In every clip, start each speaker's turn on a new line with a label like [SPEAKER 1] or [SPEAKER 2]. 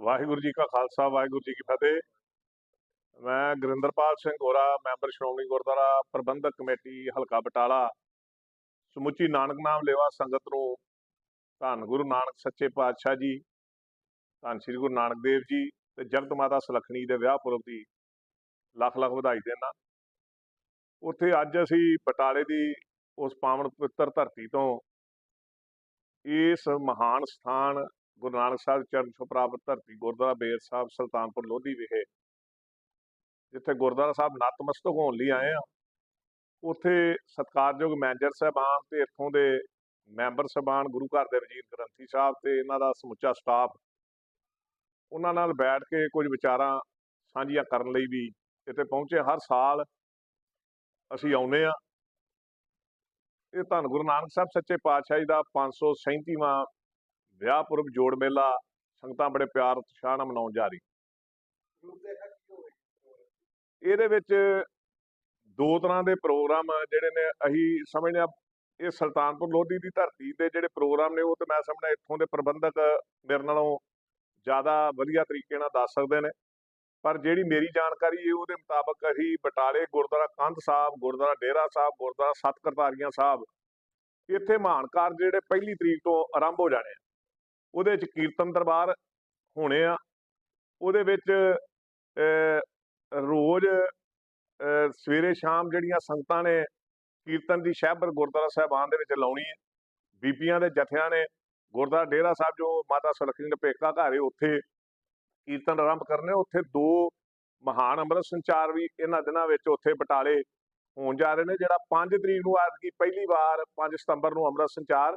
[SPEAKER 1] ਵਾਹਿਗੁਰੂ ਜੀ ਕਾ ਖਾਲਸਾ, ਵਾਹਿਗੁਰੂ ਜੀ ਕੀ ਫਤਿਹ। ਮੈਂ ਗੁਰਿੰਦਰਪਾਲ ਸਿੰਘ ਹੋਰਾ ਮੈਂਬਰ ਸ਼੍ਰੋਮਣੀ ਗੁਰਦੁਆਰਾ ਪ੍ਰਬੰਧਕ ਕਮੇਟੀ, ਹਲਕਾ ਬਟਾਲਾ। ਸਮੁੱਚੀ ਨਾਨਕ ਨਾਮ ਲੇਵਾ ਸੰਗਤ ਨੂੰ ਧੰਨ ਗੁਰੂ ਨਾਨਕ ਸੱਚੇ ਪਾਤਸ਼ਾਹ ਜੀ, ਧੰਨ ਸ੍ਰੀ ਗੁਰੂ ਨਾਨਕ ਦੇਵ ਜੀ ਤੇ ਜਗਤ ਮਾਤਾ ਸੁਲੱਖਣੀ ਦੇ ਵਿਆਹ ਪੁਰਬ ਦੀ ਲੱਖ ਲੱਖ ਵਧਾਈ ਦੇਣਾ ਉੱਥੇ ਅੱਜ ਅਸੀਂ ਬਟਾਲੇ ਦੀ ਉਸ ਪਾਵਨ ਪਵਿੱਤਰ ਧਰਤੀ ਤੋਂ ਇਸ ਮਹਾਨ ਸਥਾਨ ਗੁਰੂ ਨਾਨਕ ਸਾਹਿਬ ਚਰਨ ਛੋ ਪ੍ਰਾਪਤ ਧਰਤੀ ਗੁਰਦੁਆਰਾ ਬੇਰ ਸਾਹਿਬ ਸੁਲਤਾਨਪੁਰ ਲੋਧੀ ਵਿਖੇ। ਜਿੱਥੇ ਗੁਰਦੁਆਰਾ ਸਾਹਿਬ ਨਤਮਸਤਕ ਹੋਣ ਲਈ ਆਏ ਆ ਉੱਥੇ ਸਤਿਕਾਰਯੋਗ ਮੈਨੇਜਰ ਸਾਹਿਬਾਨ ਤੇ ਇੱਥੋਂ ਦੇ ਮੈਂਬਰ ਸਾਹਿਬਾਨ ਗੁਰੂ ਘਰ ਦੇ ਵਜ਼ੀਰ ਗ੍ਰੰਥੀ ਸਾਹਿਬ ਤੇ ਇਹਨਾਂ ਦਾ ਸਮੁੱਚਾ ਸਟਾਫ। ਉਹਨਾਂ ਨਾਲ ਬੈਠ ਕੇ ਕੁਝ ਵਿਚਾਰਾਂ ਸਾਂਝੀਆਂ ਕਰਨ ਲਈ ਵੀ ਇੱਥੇ ਪਹੁੰਚੇ। ਹਰ ਸਾਲ ਅਸੀਂ ਆਉਨੇ ਆ ਇਹ ਧੰਨ ਗੁਰੂ ਨਾਨਕ ਸਾਹਿਬ ਸੱਚੇ ਪਾਤਸ਼ਾਹ ਜੀ ਦਾ 537ਵਾਂ ਵਿਆਹ ਪੁਰਬ ਜੋੜ ਮੇਲਾ, ਸੰਗਤਾਂ ਬੜੇ ਪਿਆਰ ਉਤਸ਼ਾਹ ਨਾਲ ਮਨਾਉਣ ਜਾ ਰਹੀ ਇਹਦੇ ਵਿੱਚ ਦੋ ਤਰ੍ਹਾਂ ਦੇ ਪ੍ਰੋਗਰਾਮ ਜਿਹੜੇ ਨੇ ਅਸੀਂ ਸਮਝਦੇ ਆ ਇਹ ਸੁਲਤਾਨਪੁਰ ਲੋਧੀ ਦੀ ਧਰਤੀ ਦੇ ਜਿਹੜੇ ਪ੍ਰੋਗਰਾਮ ਨੇ, ਉਹ ਤੇ ਮੈਂ ਸਮਝਦਾ ਇੱਥੋਂ ਦੇ ਪ੍ਰਬੰਧਕ ਮੇਰੇ ਨਾਲੋਂ ਜ਼ਿਆਦਾ ਵਧੀਆ ਤਰੀਕੇ ਨਾਲ ਦੱਸ ਸਕਦੇ ਨੇ। ਪਰ ਜਿਹੜੀ ਮੇਰੀ ਜਾਣਕਾਰੀ ਹੈ ਉਹਦੇ ਮੁਤਾਬਕ ਅਸੀਂ ਬਟਾਲੇ, ਗੁਰਦੁਆਰਾ ਕੰਧ ਸਾਹਿਬ, ਗੁਰਦੁਆਰਾ ਡੇਰਾ ਸਾਹਿਬ, ਗੁਰਦੁਆਰਾ ਸੱਤ ਕਰਤਾਰੀਆਂ ਸਾਹਿਬ, ਇੱਥੇ ਮਹਾਨ ਕਾਰਜ ਜਿਹੜੇ ਪਹਿਲੀ ਤਰੀਕ ਤੋਂ ਆਰੰਭ ਹੋ ਜਾਣੇ ਆ। ਉਹਦੇ ਵਿੱਚ ਕੀਰਤਨ ਦਰਬਾਰ ਹੋਣੇ ਆ। ਉਹਦੇ ਵਿੱਚ ਅਹ, ਰੋਜ਼ ਸਵੇਰੇ ਸ਼ਾਮ ਜਿਹੜੀਆਂ ਸੰਗਤਾਂ ਨੇ ਕੀਰਤਨ ਦੀ ਸ਼ਹਿਬਰ ਗੁਰਦੁਆਰਾ ਸਾਹਿਬਾਨ ਦੇ ਵਿੱਚ ਲਾਉਣੀ ਹੈ। ਬੀਬੀਆਂ ਦੇ ਜਥਿਆਂ ਨੇ ਗੁਰਦੁਆਰਾ ਡੇਰਾ ਸਾਹਿਬ ਜੋ ਮਾਤਾ ਸੁਲੱਖਣੀ ਦੇ ਪੇਕਾ ਘਰ ਹੈ ਉੱਥੇ ਕੀਰਤਨ ਆਰੰਭ ਕਰਨੇ ਉੱਥੇ ਦੋ ਮਹਾਨ ਅੰਮ੍ਰਿਤ ਸੰਚਾਰ ਵੀ ਇਹਨਾਂ ਦਿਨਾਂ ਵਿੱਚ ਉੱਥੇ ਬਟਾਲੇ ਹੋਣ ਜਾ ਰਹੇ ਨੇ ਜਿਹੜਾ 5 ਤਰੀਕ ਨੂੰ ਐਤਕੀ ਪਹਿਲੀ ਵਾਰ 5 ਸਤੰਬਰ ਨੂੰ ਅੰਮ੍ਰਿਤ ਸੰਚਾਰ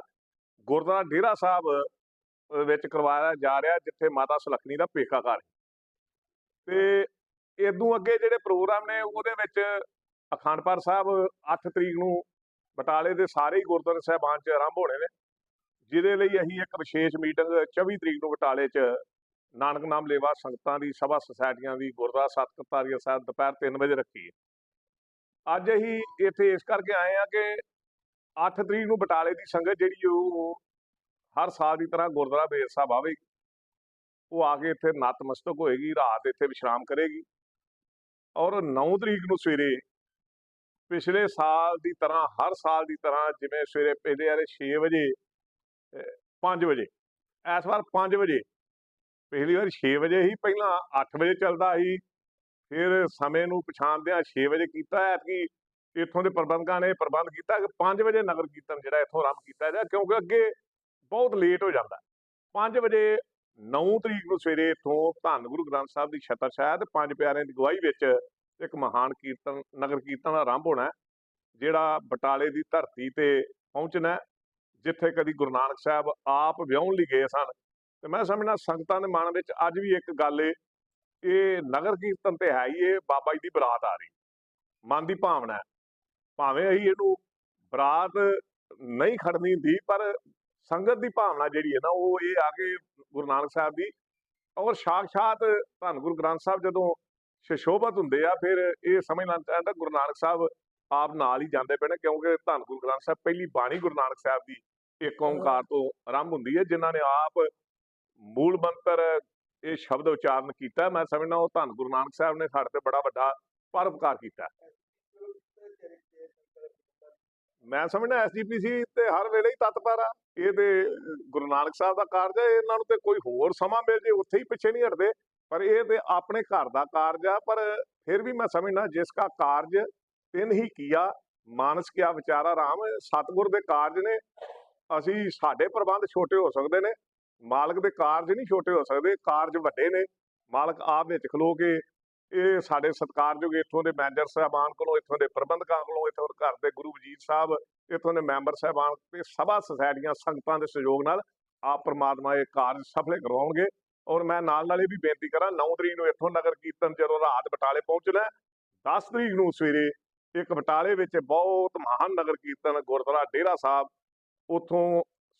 [SPEAKER 1] ਗੁਰਦੁਆਰਾ ਡੇਰਾ ਸਾਹਿਬ ਵਿੱਚ ਕਰਵਾਇਆ ਜਾ ਰਿਹਾ ਜਿੱਥੇ ਮਾਤਾ ਸੁਲੱਖਣੀ ਦਾ ਪੇਕਾ ਘਰ ਤੇ ਇਦੋਂ ਅੱਗੇ ਜਿਹੜੇ ਪ੍ਰੋਗਰਾਮ ਨੇ, ਉਹਦੇ ਵਿੱਚ ਅਖੰਡ ਸਾਹਿਬ 8 ਤਰੀਕ ਨੂੰ ਬਟਾਲੇ ਦੇ ਸਾਰੇ ਹੀ ਗੁਰਦੁਆਰਾ ਸਾਹਿਬਾਨ 'ਚ ਆਰੰਭ ਹੋਣੇ ਨੇ, ਜਿਹਦੇ ਲਈ ਅਸੀਂ ਇੱਕ ਵਿਸ਼ੇਸ਼ ਮੀਟਿੰਗ 24 ਤਰੀਕ ਨੂੰ ਬਟਾਲੇ 'ਚ ਨਾਨਕ ਨਾਮ ਲੇਵਾ ਸੰਗਤਾਂ ਦੀ, ਸਭਾ ਸੁਸਾਇਟੀਆਂ ਦੀ, ਗੁਰਦੁਆਰਾ ਸੱਤ ਕਰਤਾਰੀਆ ਸਾਹਿਬ ਦੁਪਹਿਰ 3 ਵਜੇ ਰੱਖੀ ਹੈ। ਅੱਜ ਅਸੀਂ ਇੱਥੇ ਇਸ ਕਰਕੇ ਆਏ ਆ ਕਿ 8 ਤਰੀਕ ਨੂੰ ਬਟਾਲੇ ਦੀ ਸੰਗਤ ਜਿਹੜੀ ਉਹ ਹਰ ਸਾਲ ਦੀ ਤਰ੍ਹਾਂ ਗੁਰਦੁਆਰਾ ਬੇਰ ਸਾਹਿਬ ਆਵੇਗੀ ਉਹ ਆ ਕੇ ਇੱਥੇ ਨਤਮਸਤਕ ਹੋਏਗੀ, ਰਾਤ ਇੱਥੇ ਵਿਸ਼ਰਾਮ ਕਰੇਗੀ। ਔਰ 9 ਤਰੀਕ ਨੂੰ ਸਵੇਰੇ ਪਿਛਲੇ ਸਾਲ ਦੀ ਤਰ੍ਹਾਂ, ਹਰ ਸਾਲ ਦੀ ਤਰ੍ਹਾਂ ਜਿਵੇਂ ਸਵੇਰੇ ਪਹਿਲੇ ਵਾਲੇ 6 ਵਜੇ 5 ਵਜੇ ਇਸ ਵਾਰ 5 ਵਜੇ ਪਿਛਲੀ ਵਾਰ 6 ਵਜੇ ਹੀ ਪਹਿਲਾਂ 8 ਵਜੇ ਚੱਲਦਾ ਸੀ, ਫਿਰ ਸਮੇਂ ਨੂੰ ਪਛਾਣਦਿਆਂ 6 ਵਜੇ ਕੀਤਾ ਹੈ ਕਿ ਇੱਥੋਂ ਦੇ ਪ੍ਰਬੰਧਕਾਂ ਨੇ ਪ੍ਰਬੰਧ ਕੀਤਾ ਕਿ 5 ਵਜੇ ਨਗਰ ਕੀਰਤਨ ਜਿਹੜਾ ਇੱਥੋਂ ਆਰੰਭ ਕੀਤਾ ਜਾ ਕਿਉਂਕਿ ਅੱਗੇ ਬਹੁਤ ਲੇਟ ਹੋ ਜਾਂਦਾ। 5 ਵਜੇ 9 ਤਰੀਕ ਨੂੰ ਸਵੇਰੇ ਇੱਥੋਂ ਧੰਨ ਗੁਰੂ ਗ੍ਰੰਥ ਸਾਹਿਬ ਦੀ ਛਤਰ ਛਾਇਆ ਤੇ ਪੰਜ ਪਿਆਰਿਆਂ ਦੀ ਗਵਾਹੀ ਵਿੱਚ ਇੱਕ ਮਹਾਨ ਕੀਰਤਨ, ਨਗਰ ਕੀਰਤਨ ਆਰੰਭ ਹੋਣਾ ਜਿਹੜਾ ਬਟਾਲੇ ਦੀ ਧਰਤੀ ਤੇ ਪਹੁੰਚਣਾ ਜਿੱਥੇ ਕਦੀ ਗੁਰੂ ਨਾਨਕ ਸਾਹਿਬ ਆਪ ਵਿਆਹਣ ਲਈ ਗਏ ਸਨ। ਤੇ ਮੈਂ ਸਮਝਣਾ ਸੰਗਤਾਂ ਦੇ ਮਨ ਵਿੱਚ ਅੱਜ ਵੀ ਇੱਕ ਗੱਲ ਏ, ਇਹ ਨਗਰ ਕੀਰਤਨ ਤੇ ਹੈ ਹੀ ਇਹ ਬਾਬਾ ਜੀ ਦੀ ਬਰਾਤ ਆ ਰਹੀ। ਮਨ ਦੀ ਭਾਵਨਾ ਹੈ। ਭਾਵੇਂ ਅਸੀਂ ਇਹਨੂੰ ਬਰਾਤ ਨਹੀਂ ਖੜਨੀ ਹੁੰਦੀ, ਪਰ ਸੰਗਤ ਦੀ ਭਾਵਨਾ ਜਿਹੜੀ ਹੈ ਨਾ ਉਹ ਇਹ ਆ ਕੇ ਗੁਰੂ ਨਾਨਕ ਸਾਹਿਬ ਦੀ ਔਰ ਸਾਖਸ਼ਾਤ ਧੰਨ ਗੁਰੂ ਗ੍ਰੰਥ ਸਾਹਿਬ ਜਦੋਂ ਸ਼ਸ਼ੋਭਤ ਹੁੰਦੇ ਆ ਫਿਰ ਇਹ ਸਮਝਣਾ ਚਾਹੀਦਾ ਗੁਰੂ ਨਾਨਕ ਸਾਹਿਬ ਆਪ ਨਾਲ ਹੀ ਜਾਂਦੇ ਪਏ ਨੇ ਕਿਉਂਕਿ ਧੰਨ ਗੁਰੂ ਗ੍ਰੰਥ ਸਾਹਿਬ ਪਹਿਲੀ ਬਾਣੀ ਗੁਰੂ ਨਾਨਕ ਸਾਹਿਬ ਦੀ ਇੱਕ ਓੰਕਾਰ ਤੋਂ ਆਰੰਭ ਹੁੰਦੀ ਹੈ ਜਿਨ੍ਹਾਂ ਨੇ ਆਪ ਮੂਲ ਮੰਤਰ ਇਹ ਸ਼ਬਦ ਉਚਾਰਨ ਕੀਤਾ। ਮੈਂ ਸਮਝਦਾ ਉਹ ਧੰਨ ਗੁਰੂ ਨਾਨਕ ਸਾਹਿਬ ਨੇ ਸਾਡੇ ਤੇ ਬੜਾ ਵੱਡਾ ਪਰਉਪਕਾਰ ਕੀਤਾ। ਮੈਂ ਸਮਝਦਾ ਐਸਜੀਪੀਸੀ ਤੇ ਹਰ ਵੇਲੇ ਹੀ ਤਤਪਰ ਆ। ਇਹ ਤੇ ਗੁਰੂ ਨਾਨਕ ਸਾਹਿਬ ਦਾ ਕਾਰਜ ਹੈ ਇਹਨਾਂ ਨੂੰ ਤੇ ਕੋਈ ਹੋਰ ਸਮਾਂ ਮਿਲ ਜੇ, ਉੱਥੇ ਹੀ ਪਿੱਛੇ ਨਹੀਂ ਹਟਦੇ। ਪਰ ਇਹ ਤੇ ਆਪਣੇ ਘਰ ਦਾ ਕਾਰਜ ਆ, ਪਰ ਫਿਰ ਵੀ ਮੈਂ ਸਮਝਣਾ ਜਿਸ ਕਾ ਕਾਰਜ ਤਿੰਨ ਹੀ ਕੀਆ, ਮਾਨਸ ਕਿਆ, ਵਿਚਾਰਾ ਰਾਮ, ਸਤਿਗੁਰ ਦੇ ਕਾਰਜ ਨੇ। ਅਸੀਂ ਸਾਡੇ ਪ੍ਰਬੰਧ ਛੋਟੇ ਹੋ ਸਕਦੇ ਨੇ, ਮਾਲਕ ਦੇ ਕਾਰਜ ਨਹੀਂ ਛੋਟੇ ਹੋ ਸਕਦੇ, ਕਾਰਜ ਵੱਡੇ ਨੇ। ਮਾਲਕ ਆਪ ਵਿੱਚ ਖਲੋ ਕੇ ਇਹ ਸਾਡੇ ਸਤਿਕਾਰਯੋਗ ਇੱਥੋਂ ਦੇ ਮੈਨੇਜਰ ਸਾਹਿਬਾਨ ਕੋਲੋਂ ਇੱਥੋਂ ਦੇ ਪ੍ਰਬੰਧਕਾਂ ਕੋਲੋਂ ਇੱਥੋਂ ਦੇ ਘਰ ਦੇ ਗੁਰੂ ਵਜੀਰ ਸਾਹਿਬ ਇੱਥੋਂ ਦੇ ਮੈਂਬਰ ਸਾਹਿਬਾਨ ਤੇ ਸਭਾ ਸੁਸਾਇਟੀਆਂ ਸੰਗਤਾਂ ਦੇ ਸਹਿਯੋਗ ਨਾਲ ਆਪ ਪ੍ਰਮਾਤਮਾ ਇਹ ਕਾਰਜ ਸਫਲ ਕਰਵਾਉਣਗੇ ਔਰ ਮੈਂ ਨਾਲ ਨਾਲ ਇਹ ਵੀ ਬੇਨਤੀ ਕਰਾਂ 9 ਤਰੀਕ ਨੂੰ ਇੱਥੋਂ ਨਗਰ ਕੀਰਤਨ ਜਦੋਂ ਰਾਤ ਬਟਾਲੇ ਪਹੁੰਚਣਾ ਹੈ, 10 ਤਰੀਕ ਨੂੰ ਸਵੇਰੇ ਇੱਕ ਬਟਾਲੇ ਵਿੱਚ ਬਹੁਤ ਮਹਾਨ ਨਗਰ ਕੀਰਤਨ ਗੁਰਦੁਆਰਾ ਡੇਰਾ ਸਾਹਿਬ ਉੱਥੋਂ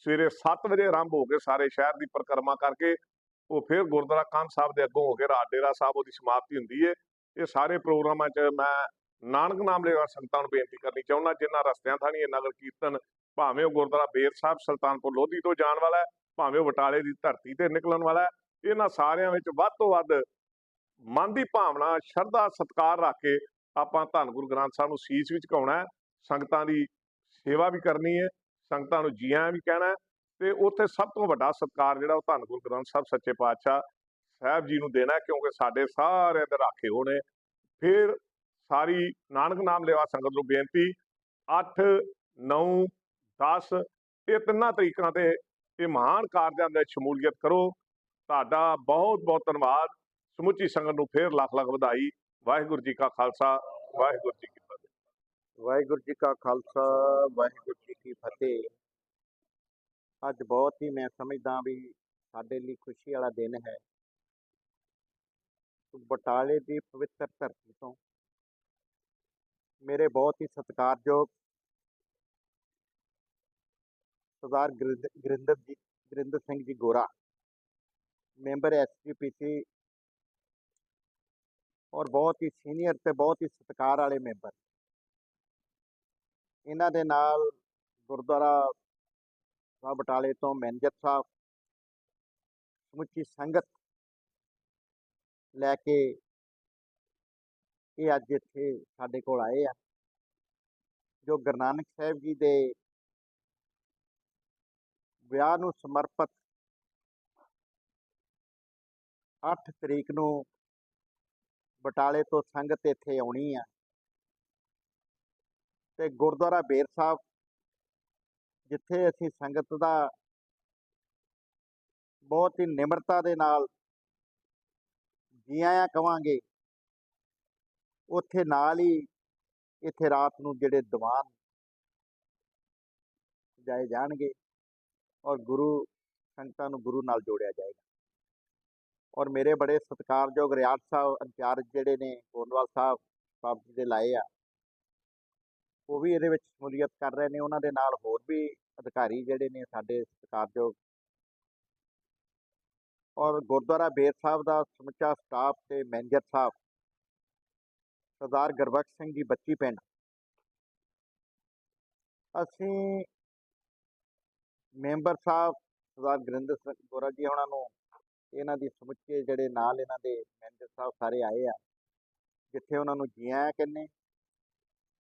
[SPEAKER 1] ਸਵੇਰੇ 7 ਵਜੇ ਆਰੰਭ ਹੋ ਕੇ ਸਾਰੇ ਸ਼ਹਿਰ ਦੀ ਪਰਿਕਰਮਾ ਕਰਕੇ ਉਹ ਫਿਰ ਗੁਰਦੁਆਰਾ ਕੰਧ ਸਾਹਿਬ ਦੇ ਅੱਗੋਂ ਹੋ ਕੇ ਰਾਤ ਡੇਰਾ ਸਾਹਿਬ ਉਹਦੀ ਸਮਾਪਤੀ ਹੁੰਦੀ ਹੈ ਇਹ ਸਾਰੇ ਪ੍ਰੋਗਰਾਮਾਂ 'ਚ ਮੈਂ ਨਾਨਕ ਨਾਮ ਲੈਵਾ ਸੰਗਤਾਂ ਨੂੰ ਬੇਨਤੀ ਕਰਨੀ ਚਾਹੁੰਦਾ, ਜਿਨ੍ਹਾਂ ਰਸਤਿਆਂ ਥਾਣੀ ਇਹ ਨਗਰ ਕੀਰਤਨ, ਭਾਵੇਂ ਉਹ ਗੁਰਦੁਆਰਾ ਬੇਰ ਸਾਹਿਬ ਸੁਲਤਾਨਪੁਰ ਲੋਧੀ ਤੋਂ ਜਾਣ ਵਾਲਾ ਹੈ, ਭਾਵੇਂ ਉਹ ਬਟਾਲੇ ਦੀ ਧਰਤੀ ਤੇ ਨਿਕਲਣ ਵਾਲਾ ਹੈ, ਇਹਨਾਂ ਸਾਰਿਆਂ ਵਿੱਚ ਵੱਧ ਤੋਂ ਵੱਧ ਮਨ ਦੀ ਭਾਵਨਾ, ਸ਼ਰਧਾ, ਸਤਿਕਾਰ ਰੱਖ ਕੇ ਆਪਾਂ ਧੰਨ ਗੁਰੂ ਗ੍ਰੰਥ ਸਾਹਿਬ ਨੂੰ ਸੀਸ ਵੀ ਝੁਕਾਉਣਾ ਹੈ, ਸੰਗਤਾਂ ਦੀ ਸੇਵਾ ਵੀ ਕਰਨੀ ਹੈ, ਸੰਗਤਾਂ ਨੂੰ ਜੀਆਂ ਵੀ ਕਹਿਣਾ ਹੈ ਤੇ ਉੱਥੇ ਸਭ ਤੋਂ ਵੱਡਾ ਸਤਿਕਾਰ ਜਿਹੜਾ ਉਹ ਧੰਨ ਗੁਰੂ ਗ੍ਰੰਥ ਸਾਹਿਬ ਸੱਚੇ ਪਾਤਸ਼ਾਹ ਸਾਹਿਬ ਜੀ ਨੂੰ ਦੇਣਾ ਕਿਉਂਕਿ ਸਾਡੇ ਸਾਰਿਆਂ ਦੇ ਰਾਖੇ ਹੋਣੇ। ਫਿਰ ਸਾਰੀ ਨਾਨਕ ਨਾਮ ਲੈਵਾ ਸੰਗਤ ਨੂੰ ਬੇਨਤੀ 8 9 10 ਇਹ ਤਿੰਨਾਂ ਤਰੀਕਾਂ ਤੇ ਇਹ ਮਹਾਨ ਕਾਰਜਾਂ ਦੇ ਸ਼ਮੂਲੀਅਤ ਕਰੋ। ਤੁਹਾਡਾ ਬਹੁਤ ਬਹੁਤ ਧੰਨਵਾਦ। ਸਮੁੱਚੀ ਸੰਗਤ ਨੂੰ ਫੇਰ ਲੱਖ ਲੱਖ ਵਧਾਈ। ਵਾਹਿਗੁਰੂ ਜੀ ਕਾ ਖਾਲਸਾ, ਵਾਹਿਗੁਰੂ ਜੀ ਕੀ ਫਤਿਹ।
[SPEAKER 2] ਵਾਹਿਗੁਰੂ ਜੀ ਕਾ ਖਾਲਸਾ, ਵਾਹਿਗੁਰੂ ਜੀ ਕੀ ਫਤਿਹ। ਅੱਜ ਬਹੁਤ ਹੀ ਮੈਂ ਸਮਝਦਾ ਵੀ ਸਾਡੇ ਲਈ ਖੁਸ਼ੀ ਵਾਲਾ ਦਿਨ ਹੈ। ਬਟਾਲੇ ਦੀ ਪਵਿੱਤਰ ਧਰਤੀ ਤੋਂ ਮੇਰੇ ਬਹੁਤ ਹੀ ਸਤਿਕਾਰਯੋਗ ਸਰਦਾਰ ਗੁਰਿੰਦ- ਗੁਰਿੰਦਰ ਜੀ, ਗੁਰਿੰਦਰ ਸਿੰਘ ਜੀ ਗੋਰਾ, ਮੈਂਬਰ ਐਸਜੀਪੀਸੀ ਔਰ ਬਹੁਤ ਹੀ ਸੀਨੀਅਰ ਤੇ ਬਹੁਤ ਹੀ ਸਤਿਕਾਰ ਵਾਲੇ ਮੈਂਬਰ। ਇਹਨਾਂ ਦੇ ਨਾਲ ਗੁਰਦੁਆਰਾ ਸਾਹਿਬ ਬਟਾਲੇ ਤੋਂ ਮੈਨੇਜਰ ਸਾਹਿਬ, ਸਮੁੱਚੀ ਸੰਗਤ ਲੈ ਕੇ ਇਹ ਅੱਜ ਇੱਥੇ ਸਾਡੇ ਕੋਲ ਆਏ ਆ, ਜੋ ਗੁਰੂ ਨਾਨਕ ਸਾਹਿਬ ਜੀ ਦੇ ਵਿਆਹ ਨੂੰ ਸਮਰਪਿਤ 8 ਤਰੀਕ ਨੂੰ ਬਟਾਲੇ ਤੋਂ ਸੰਗਤ ਇੱਥੇ ਆਉਣੀ ਆ। ਤੇ ਗੁਰਦੁਆਰਾ ਬੇਰ ਸਾਹਿਬ ਜਿੱਥੇ ਅਸੀਂ ਸੰਗਤ ਦਾ ਬਹੁਤ ਹੀ ਨਿਮਰਤਾ ਦੇ ਨਾਲ ਜੀ ਆਇਆਂ ਕਵਾਂਗੇ, ਉੱਥੇ ਨਾਲ ਹੀ ਇੱਥੇ ਰਾਤ ਨੂੰ ਜਿਹੜੇ ਦੀਵਾਨ ਜਾਏ ਜਾਣਗੇ ਔਰ ਗੁਰੂ, ਸੰਗਤਾਂ ਨੂੰ ਗੁਰੂ ਨਾਲ ਜੋੜਿਆ ਜਾਏਗਾ। ਔਰ ਮੇਰੇ ਬੜੇ ਸਤਿਕਾਰਯੋਗ ਰਿਆੜ ਸਾਹਿਬ, ਇੰਚਾਰਜ ਜਿਹੜੇ ਨੇ ਗੋਂਦਵਾਲ ਸਾਹਿਬ ਸਾਹਿਬ ਜੀ ਦੇ ਲਾਏ ਆ, ਉਹ ਵੀ ਇਹਦੇ ਵਿੱਚ ਸ਼ਮੂਲੀਅਤ ਕਰ ਰਹੇ ਨੇ, ਉਹਨਾਂ ਦੇ ਨਾਲ ਹੋਰ ਵੀ ਅਧਿਕਾਰੀ ਜਿਹੜੇ ਨੇ ਸਾਡੇ ਸਤਿਕਾਰਯੋਗ ਔਰ ਗੁਰਦੁਆਰਾ ਬੇਰ ਸਾਹਿਬ ਦਾ ਸਮੁੱਚਾ ਸਟਾਫ ਤੇ ਮੈਨੇਜਰ ਸਾਹਿਬ, ਸਰਦਾਰ ਗੁਰਬਖਸ਼ ਸਿੰਘ ਜੀ ਬੱਚੀ ਪਿੰਡ। ਅਸੀਂ ਮੈਂਬਰ ਸਾਹਿਬ ਸਰਦਾਰ ਗੁਰਿੰਦਰ ਸਿੰਘ ਗੋਰਾ ਜੀ ਉਹਨਾਂ ਨੂੰ, ਇਹਨਾਂ ਦੀ ਸਮੁੱਚੇ ਜਿਹੜੇ ਨਾਲ ਇਹਨਾਂ ਦੇ ਮੈਨੇਜਰ ਸਾਹਿਬ ਸਾਰੇ ਆਏ ਆ, ਜਿੱਥੇ ਉਹਨਾਂ ਨੂੰ ਜੀ ਆਇਆਂ ਕਹਿੰਦੇ।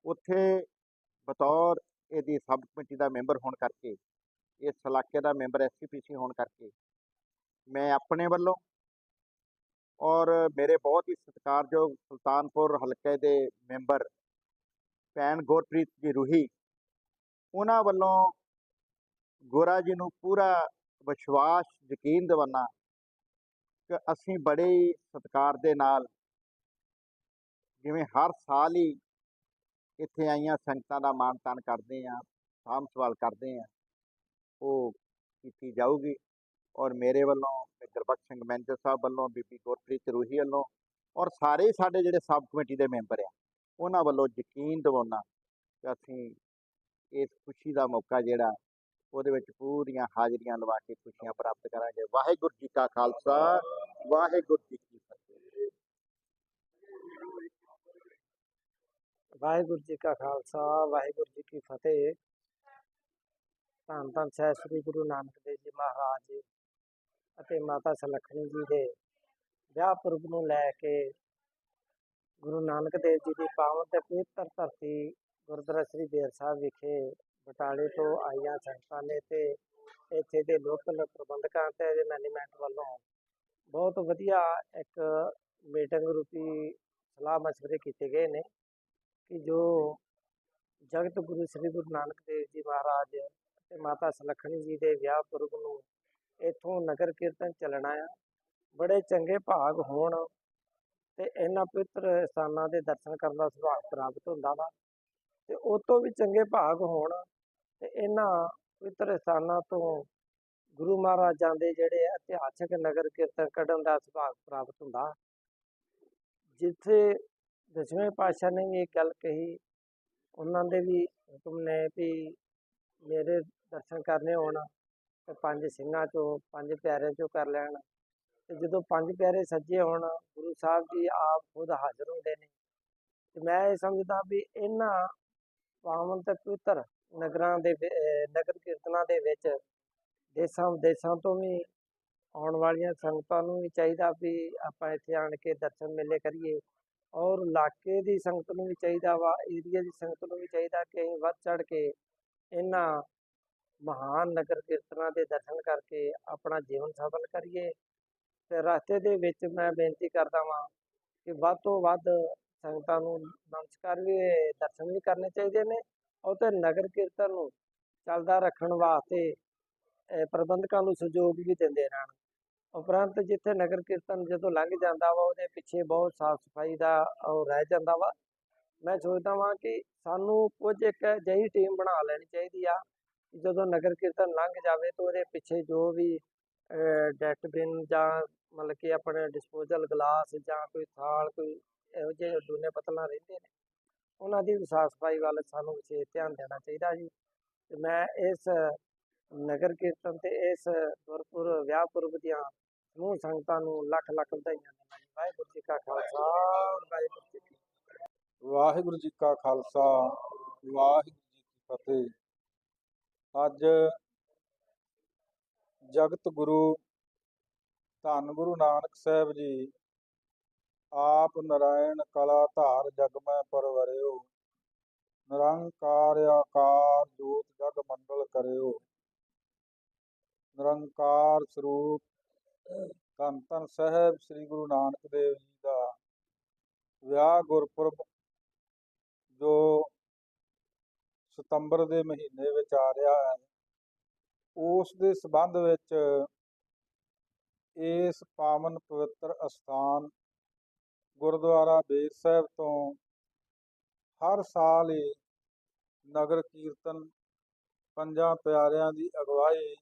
[SPEAKER 2] ਉੱਥੇ ਬਤੌਰ ਇਹਦੀ ਸਬ ਕਮੇਟੀ ਦਾ ਮੈਂਬਰ ਹੋਣ ਕਰਕੇ, ਇਸ ਇਲਾਕੇ ਦਾ ਮੈਂਬਰ ਐਸਸੀਪੀਸੀ ਹੋਣ ਕਰਕੇ, ਮੈਂ ਆਪਣੇ ਵੱਲੋਂ ਔਰ ਮੇਰੇ ਬਹੁਤ ਹੀ ਸਤਿਕਾਰਯੋਗ ਸੁਲਤਾਨਪੁਰ ਹਲਕੇ ਦੇ ਮੈਂਬਰ ਭੈਣ ਗੁਰਪ੍ਰੀਤ ਜੀ ਰੂਹੀ, ਉਹਨਾਂ ਵੱਲੋਂ ਗੋਰਾ ਜੀ ਨੂੰ ਪੂਰਾ ਵਿਸ਼ਵਾਸ, ਯਕੀਨ ਦਿਵਾਨਾ ਕਿ ਅਸੀਂ ਬੜੇ ਹੀ ਸਤਿਕਾਰ ਦੇ ਨਾਲ ਜਿਵੇਂ ਹਰ ਸਾਲ ਹੀ ਇੱਥੇ ਆਈਆਂ, ਸੰਗਤਾਂ ਦਾ ਮਾਣ ਤਾਣ ਕਰਦੇ ਆ ਸਾਂਭ ਸੰਭਾਲ ਕਰਦੇ ਆ। ਉਹ ਕੀਤੀ ਜਾਊਗੀ ਔਰ ਮੇਰੇ ਵੱਲੋਂ ਤੇ ਗੁਰਬਖਸ਼ ਸਿੰਘ ਮੈਨੇਜਰ ਸਾਹਿਬ ਵੱਲੋਂ, ਬੀਬੀ ਗੁਰਪ੍ਰੀਤ ਰੂਹੀ ਵੱਲੋਂ ਔਰ ਸਾਰੇ ਹੀ ਸਾਡੇ ਜਿਹੜੇ ਸਬ ਕਮੇਟੀ ਦੇ ਮੈਂਬਰ ਆ, ਉਹਨਾਂ ਵੱਲੋਂ ਯਕੀਨ ਦਿਵਾਉਣਾ ਕਿ ਅਸੀਂ ਇਸ ਖੁਸ਼ੀ ਦਾ ਮੌਕਾ ਜਿਹੜਾ, ਉਹਦੇ ਵਿੱਚ ਪੂਰੀਆਂ ਹਾਜ਼ਰੀਆਂ ਲਵਾ ਕੇ ਖੁਸ਼ੀਆਂ ਪ੍ਰਾਪਤ ਕਰਾਂਗੇ। ਵਾਹਿਗੁਰੂ ਜੀ ਕਾ ਖਾਲਸਾ, ਵਾਹਿਗੁਰੂ ਜੀ ਕੀ ਫਤਿਹ।
[SPEAKER 3] ਵਾਹਿਗੁਰੂ ਜੀ ਕਾ ਖਾਲਸਾ, ਵਾਹਿਗੁਰੂ ਜੀ ਕੀ ਫਤਿਹ। ਧੰਨ ਧੰਨ ਸਾਹਿਬ ਸ੍ਰੀ ਗੁਰੂ ਨਾਨਕ ਦੇਵ ਜੀ ਮਹਾਰਾਜ ਅਤੇ ਮਾਤਾ ਸੁਲੱਖਣੀ ਜੀ ਦੇ ਵਿਆਹ ਪੁਰਬ ਨੂੰ ਲੈ ਕੇ ਗੁਰੂ ਨਾਨਕ ਦੇਵ ਜੀ ਦੀ ਪਾਵਨ ਤੇ ਪਵਿੱਤਰ ਧਰਤੀ ਗੁਰਦੁਆਰਾ ਸ੍ਰੀ ਬੇਰ ਸਾਹਿਬ ਵਿਖੇ ਬਟਾਲੇ ਤੋਂ ਆਈਆਂ ਸੰਗਤਾਂ ਨੇ ਤੇ ਇੱਥੇ ਦੇ ਲੋਕਲ ਪ੍ਰਬੰਧਕਾਂ ਤੇ ਮੈਨੇਜਮੈਂਟ ਵੱਲੋਂ ਬਹੁਤ ਵਧੀਆ ਇੱਕ ਮੀਟਿੰਗ ਰੂਪੀ ਸਲਾਹ ਮਸ਼ਵਰੇ ਕੀਤੇ ਗਏ ਨੇ। ਕਿ ਜੋ ਜਗਤ ਗੁਰੂ ਸ੍ਰੀ ਗੁਰੂ ਨਾਨਕ ਦੇਵ ਜੀ ਮਹਾਰਾਜ ਤੇ ਮਾਤਾ ਸੁਲੱਖਣੀ ਜੀ ਦੇ ਵਿਆਹ ਪੁਰਬ ਨੂੰ ਇਥੋਂ ਨਗਰ ਕੀਰਤਨ ਚੱਲਣਾ ਆ, ਬੜੇ ਚੰਗੇ ਭਾਗ ਹੋਣ ਤੇ ਇਹਨਾਂ ਪਵਿੱਤਰ ਸਥਾਨਾਂ ਦੇ ਦਰਸ਼ਨ ਕਰਨ ਦਾ ਸੁਭਾਗ ਪ੍ਰਾਪਤ ਹੁੰਦਾ ਵਾ ਤੇ ਉਹ ਤੋਂ ਵੀ ਚੰਗੇ ਭਾਗ ਹੋਣ ਤੇ ਇਹਨਾਂ ਪਵਿੱਤਰ ਸਥਾਨਾਂ ਤੋਂ ਗੁਰੂ ਮਹਾਰਾਜਾਂ ਦੇ ਜਿਹੜੇ ਇਤਿਹਾਸਕ ਨਗਰ ਕੀਰਤਨ ਕੱਢਣ ਦਾ ਸੁਭਾਗ ਪ੍ਰਾਪਤ ਹੁੰਦਾ। ਜਿੱਥੇ ਦਸਵੇਂ ਪਾਤਸ਼ਾਹ ਨੇ ਵੀ ਇਹ ਗੱਲ ਕਹੀ, ਉਹਨਾਂ ਦੇ ਵੀ ਹੁਕਮ ਨੇ ਵੀ ਮੇਰੇ ਦਰਸ਼ਨ ਕਰਨੇ ਹੋਣ ਤੇ ਪੰਜ ਸਿੰਘਾਂ ਚੋਂ ਪੰਜ ਪਿਆਰਿਆਂ ਚੋਂ ਕਰ ਲੈਣ। ਤੇ ਜਦੋਂ ਪੰਜ ਪਿਆਰੇ ਸੱਜੇ ਹੋਣ, ਗੁਰੂ ਸਾਹਿਬ ਜੀ ਆਪ ਖੁਦ ਹਾਜ਼ਰ ਹੁੰਦੇ ਨੇ। ਤੇ ਮੈਂ ਇਹ ਸਮਝਦਾ ਵੀ ਇਹਨਾਂ ਪਾਵਨ ਤੇ ਪਵਿੱਤਰ ਨਗਰਾਂ ਦੇ ਨਗਰ ਕੀਰਤਨਾਂ ਦੇ ਵਿੱਚ ਦੇਸਾਂ ਵਿਦੇਸਾਂ ਤੋਂ ਵੀ ਆਉਣ ਵਾਲੀਆਂ ਸੰਗਤਾਂ ਨੂੰ ਵੀ ਚਾਹੀਦਾ ਵੀ ਆਪਾਂ ਇੱਥੇ ਆਣ ਕੇ ਦਰਸ਼ਨ ਮੇਲੇ ਕਰੀਏ। ਔਰ ਇਲਾਕੇ ਦੀ ਸੰਗਤ ਨੂੰ ਵੀ ਚਾਹੀਦਾ ਵਾ ਏਰੀਆ ਦੀ ਸੰਗਤ ਨੂੰ ਵੀ ਚਾਹੀਦਾ ਕਿ ਅਸੀਂ ਵੱਧ ਚੜ ਕੇ ਇਹਨਾਂ ਮਹਾਨ ਨਗਰ ਕੀਰਤਨਾਂ ਦੇ ਦਰਸ਼ਨ ਕਰਕੇ ਆਪਣਾ ਜੀਵਨ ਸਫਲ ਕਰੀਏ। ਤੇ ਰਸਤੇ ਦੇ ਵਿੱਚ ਮੈਂ ਬੇਨਤੀ ਕਰਦਾ ਵਾਂ ਕਿ ਵੱਧ ਤੋਂ ਵੱਧ ਸੰਗਤਾਂ ਨੂੰ ਨਮਸਕਾਰ ਵੀ, ਦਰਸ਼ਨ ਵੀ ਕਰਨੇ ਚਾਹੀਦੇ ਨੇ ਔਰ ਤੇ ਨਗਰ ਕੀਰਤਨ ਨੂੰ ਚੱਲਦਾ ਰੱਖਣ ਵਾਸਤੇ ਪ੍ਰਬੰਧਕਾਂ ਨੂੰ ਸਹਿਯੋਗ ਵੀ ਦਿੰਦੇ ਰਹਿਣ। ਉਪਰੰਤ ਜਿੱਥੇ ਨਗਰ ਕੀਰਤਨ ਜਦੋਂ ਲੰਘ ਜਾਂਦਾ ਵਾ, ਉਹਦੇ ਪਿੱਛੇ ਬਹੁਤ ਸਾਫ਼ ਸਫ਼ਾਈ ਦਾ ਉਹ ਰਹਿ ਜਾਂਦਾ ਵਾ। ਮੈਂ ਸੋਚਦਾ ਵਾਂ ਕਿ ਸਾਨੂੰ ਕੁਝ ਇੱਕ ਅਜਿਹੀ ਟੀਮ ਬਣਾ ਲੈਣੀ ਚਾਹੀਦੀ ਆ ਜਦੋਂ ਨਗਰ ਕੀਰਤਨ ਲੰਘ ਜਾਵੇ ਤਾਂ ਉਹਦੇ ਪਿੱਛੇ ਜੋ ਵੀ ਡਸਟਬਿਨ ਜਾਂ ਮਤਲਬ ਕਿ ਆਪਣੇ ਡਿਸਪੋਜ਼ਲ ਗਲਾਸ ਜਾਂ ਕੋਈ ਥਾਲ, ਕੋਈ ਇਹੋ ਜਿਹੇ ਦੂਨੇ ਪਤਲਾ ਰਹਿੰਦੇ ਨੇ, ਉਹਨਾਂ ਦੀ ਵੀ ਸਾਫ਼ ਸਫ਼ਾਈ ਵੱਲ ਸਾਨੂੰ ਵਿਸ਼ੇਸ਼ ਧਿਆਨ ਦੇਣਾ ਚਾਹੀਦਾ ਜੀ। ਮੈਂ ਇਸ ਨਗਰ ਕੀਰਤਨ ਤੇ ਇਸ ਗੁਰਪੁਰ, ਵਿਆਹ ਪੁਰਬ ਦੀਆਂ ਸਮੂਹ ਸੰਗਤਾਂ ਨੂੰ ਲੱਖ ਲੱਖ ਵਧਾਈਆਂ ਦਿੰਦਾ ਜੀ। ਵਾਹਿਗੁਰੂ ਜੀ ਕਾ ਖਾਲਸਾ, ਵਾਹਿਗੁਰੂ ਜੀ ਕੀ
[SPEAKER 4] ਵਾਹਿਗੁਰੂ ਜੀ ਕਾ ਖਾਲਸਾ, ਵਾਹਿਗੁਰੂ ਜੀ ਕੀ ਫਤਿਹ। ਅੱਜ ਜਗਤ ਗੁਰੂ, ਧੰਨ ਗੁਰੂ ਨਾਨਕ ਸਾਹਿਬ ਜੀ, ਆਪ ਨਰਾਇਣ ਕਲਾ ਧਾਰ ਜਗ ਮੈਂ ਪਰਵਰਿਓ, ਨਿਰੰਕਾਰ ਆਕਾਰ ਜੋਤ ਜਗ ਮੰਡਲ ਕਰਿਓ। ਨਿਰੰਕਾਰ ਸਰੂਪ ਧੰਨ ਧੰਨ ਸਾਹਿਬ ਸ੍ਰੀ ਗੁਰੂ ਨਾਨਕ ਦੇਵ ਜੀ ਦਾ ਵਿਆਹ ਗੁਰਪੁਰਬ ਜੋ ਸਤੰਬਰ ਦੇ ਮਹੀਨੇ ਵਿੱਚ ਆ ਰਿਹਾ ਹੈ, ਉਸ ਦੇ ਸੰਬੰਧ ਵਿੱਚ ਇਸ ਪਾਵਨ ਪਵਿੱਤਰ ਅਸਥਾਨ ਗੁਰਦੁਆਰਾ ਬੇਰ ਸਾਹਿਬ ਤੋਂ ਹਰ ਸਾਲ ਹੀ ਨਗਰ ਕੀਰਤਨ ਪੰਜਾਂ ਪਿਆਰਿਆਂ ਦੀ ਅਗਵਾਈ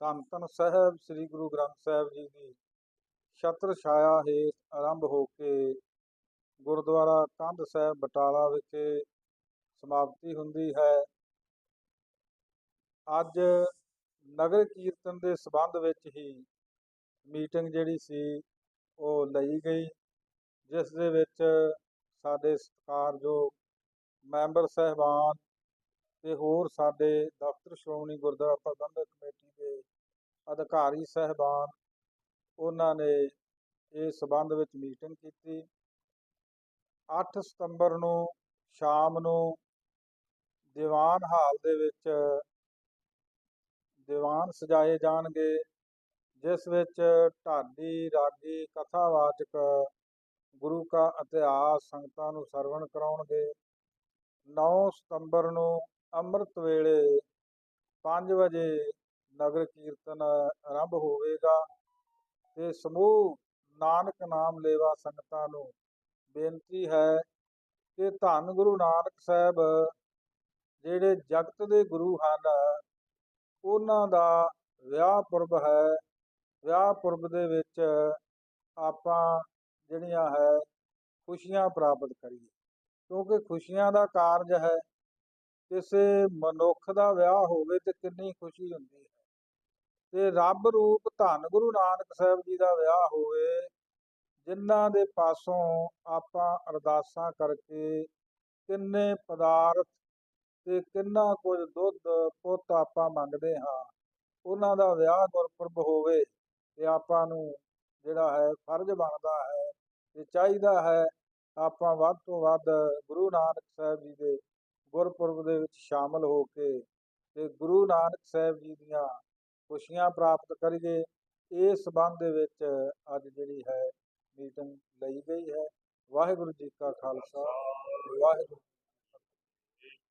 [SPEAKER 4] ਧੰਨ ਧੰਨ ਸਾਹਿਬ, ਸ੍ਰੀ ਗੁਰੂ ਗ੍ਰੰਥ ਸਾਹਿਬ ਜੀ ਦੀ ਛਤਰ ਛਾਇਆ ਹੇਠ ਆਰੰਭ ਹੋ ਕੇ ਗੁਰਦੁਆਰਾ ਕੰਧ ਸਾਹਿਬ ਬਟਾਲਾ ਵਿਖੇ ਸਮਾਪਤੀ ਹੁੰਦੀ ਹੈ। ਅੱਜ ਨਗਰ ਕੀਰਤਨ ਦੇ ਸਬੰਧ ਵਿੱਚ ਹੀ ਮੀਟਿੰਗ ਜਿਹੜੀ ਸੀ, ਉਹ ਲਈ ਗਈ, ਜਿਸ ਦੇ ਵਿੱਚ ਸਾਡੇ ਸਤਿਕਾਰਯੋਗ ਮੈਂਬਰ, ਸਹਿਬਾਨ ਤੇ ਹੋਰ ਸਾਡੇ ਦਫ਼ਤਰ ਸ਼੍ਰੋਮਣੀ ਗੁਰਦੁਆਰਾ ਪ੍ਰਬੰਧਕ ਕਮੇਟੀ ਦੇ ਅਧਿਕਾਰੀ ਸਹਿਬਾਨ, ਉਹਨਾਂ ਨੇ ਇਸ ਸਬੰਧ ਵਿੱਚ ਮੀਟਿੰਗ ਕੀਤੀ। 8 ਸਤੰਬਰ ਨੂੰ ਸ਼ਾਮ ਨੂੰ ਦੀਵਾਨ ਹਾਲ ਦੇ ਵਿੱਚ ਦੀਵਾਨ ਸਜਾਏ ਜਾਣਗੇ, ਜਿਸ ਵਿੱਚ ਢਾਡੀ, ਰਾਗੀ, ਕਥਾਵਾਚਕ, ਗੁਰੂ ਕਾ ਇਤਿਹਾਸ, ਸੰਗਤਾਂ ਨੂੰ ਸਰਵਣ ਕਰਾਉਣਗੇ। 9 ਸਤੰਬਰ ਨੂੰ ਅੰਮ੍ਰਿਤ ਵੇਲੇ 5 ਵਜੇ ਨਗਰ ਕੀਰਤਨ ਆਰੰਭ ਹੋਵੇਗਾ ਤੇ ਸਮੂਹ ਨਾਨਕ ਨਾਮ ਲੇਵਾ ਸੰਗਤਾਂ ਨੂੰ ਬੇਨਤੀ ਹੈ ਕਿ ਧੰਨ ਗੁਰੂ ਨਾਨਕ ਸਾਹਿਬ, ਜਿਹੜੇ ਜਗਤ ਦੇ ਗੁਰੂ ਹਨ, ਉਹਨਾਂ ਦਾ ਵਿਆਹ ਪੁਰਬ ਹੈ। ਵਿਆਹ ਪੁਰਬ ਦੇ ਵਿੱਚ ਆਪਾਂ ਜਿਹੜੀਆਂ ਹੈ, ਖੁਸ਼ੀਆਂ ਪ੍ਰਾਪਤ ਕਰੀਏ। ਕਿਉਂਕਿ ਖੁਸ਼ੀਆਂ ਦਾ ਕਾਰਜ ਹੈ ਕਿਸੇ ਮਨੁੱਖ ਦਾ ਵਿਆਹ ਹੋਵੇ ਤੇ ਕਿੰਨੀ ਖੁਸ਼ੀ ਹੁੰਦੀ ਹੈ। ਤੇ ਰੱਬ ਰੂਪ ਧੰਨ ਗੁਰੂ ਨਾਨਕ ਸਾਹਿਬ ਜੀ ਦਾ ਵਿਆਹ ਹੋਵੇ, ਜਿਨ੍ਹਾਂ ਦੇ ਪਾਸੋਂ ਆਪਾਂ ਅਰਦਾਸਾਂ ਕਰਕੇ ਕਿੰਨੇ ਪਦਾਰਥ ਤੇ ਕਿੰਨਾ ਕੁਝ ਦੁੱਧ, ਪੁੱਤ ਆਪਾਂ ਮੰਗਦੇ ਹਾਂ, ਉਹਨਾਂ ਦਾ ਵਿਆਹ ਗੁਰਪੁਰਬ ਹੋਵੇ ਤੇ ਆਪਾਂ ਨੂੰ ਜਿਹੜਾ ਹੈ ਫਰਜ਼ ਬਣਦਾ ਹੈ ਤੇ ਚਾਹੀਦਾ ਹੈ ਆਪਾਂ ਵੱਧ ਤੋਂ ਵੱਧ ਗੁਰੂ ਨਾਨਕ ਸਾਹਿਬ ਜੀ ਦੇ ਗੁਰਪੁਰਬ ਦੇ ਵਿੱਚ ਸ਼ਾਮਲ ਹੋ ਕੇ ਤੇ ਗੁਰੂ ਨਾਨਕ ਸਾਹਿਬ ਜੀ ਦੀਆਂ ਖੁਸ਼ੀਆਂ ਪ੍ਰਾਪਤ ਕਰੀਏ, ਇਸ ਸੰਬੰਧ ਦੇ ਵਿੱਚ ਅੱਜ ਜਿਹੜੀ ਹੈ ਮੀਟਿੰਗ ਲਈ ਗਈ ਹੈ। ਵਾਹਿਗੁਰੂ ਜੀ ਕਾ ਖਾਲਸਾ, ਵਾਹਿਗੁਰੂ